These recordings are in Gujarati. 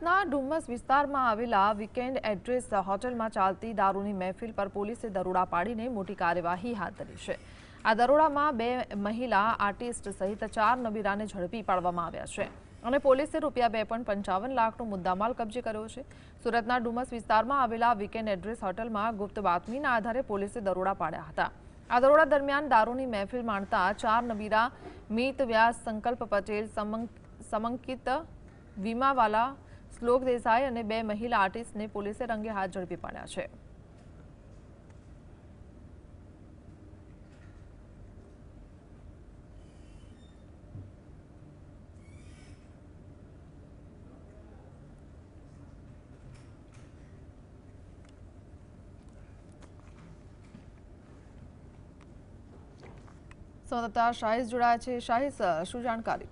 સુરતના ડુમ્મસ વિસ્તારમાં આવેલા વીકેન્ડ એડ્રેસ હોટલમાં ચાલતી દારૂની મહેફિલ પર પોલીસે દરોડા પાડીને મોટી કાર્યવાહી હાથ ધરી છે. આ દરોડામાં બે મહિલા આર્ટિસ્ટ સહિત ચાર નબીરાને ઝડપી પાડવામાં આવ્યા છે અને પોલીસે રૂપિયા બે પોઈન્ટ પંચાવન લાખનો મુદ્દામાલ કબજે કર્યો છે. સુરતના ડુમસ વિસ્તારમાં આવેલા વીકેન્ડ એડ્રેસ હોટલમાં ગુપ્ત બાતમીના આધારે પોલીસે દરોડા પાડ્યા હતા. આ દરોડા દરમિયાન દારૂની મહેફિલ માણતા ચાર નબીરા, મીત વ્યાસ, સંકલ્પ પટેલ, સમંક- સમંકિત, વીમાવાલા શ્લોક દેસાઈ અને બે મહિલા આર્ટિસ્ટને પોલીસે રંગે હાથ ઝડપી પાડ્યા છે. સંવાદદાતા શાહિદ જોડાયા છે. શાહિદ શું જાણકારી?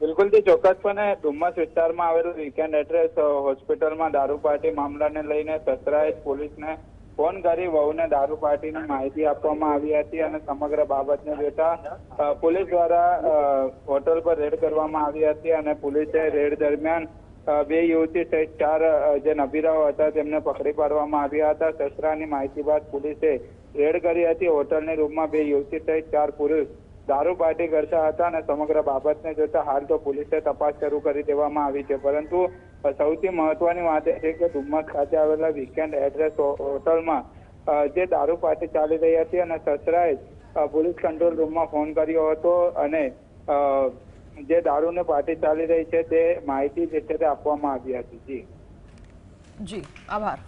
બિલકુલથી ચોક્કસપણે ડુમ્મસ વિસ્તારમાં આવેલું વીકેન્ડ એડ્રેસ હોસ્પિટલમાં દારૂ પાર્ટી મામલાને લઈને સસરાએ પોલીસને ફોન કરી વહુને દારૂ પાર્ટીની માહિતી આપવામાં આવી હતી અને સમગ્ર બાબતને જોતા પોલીસ દ્વારા હોટલ પર રેડ કરવામાં આવી હતી અને પોલીસે રેડ દરમિયાન બે યુવતી સહિત ચાર જે નબીરાઓ હતા તેમને પકડી પાડવામાં આવ્યા હતા. સસરાની માહિતી બાદ પોલીસે રેડ કરી હતી. હોટલની રૂમમાં બે યુવતી સહિત ચાર પુરુષ દારૂ પાર્ટી કરતા હતા અને સમગ્ર બાબતને જોતા હાલ તો પોલીસે તપાસ શરૂ કરી દેવામાં આવી છે. પરંતુ સૌથી મહત્વની વાત એ છે કે ડુમ્મસ ખાતે આવેલા વીકેન્ડ એડ્રેસ હોટલમાં જે દારૂ પાર્ટી ચાલી રહી હતી અને સસરાએ પોલીસ કંટ્રોલ રૂમમાં ફોન કર્યો હતો અને જે દારૂની પાર્ટી ચાલી રહી છે તે માહિતી જે છે તે આપવામાં આવી હતી. જી. જી, આભાર.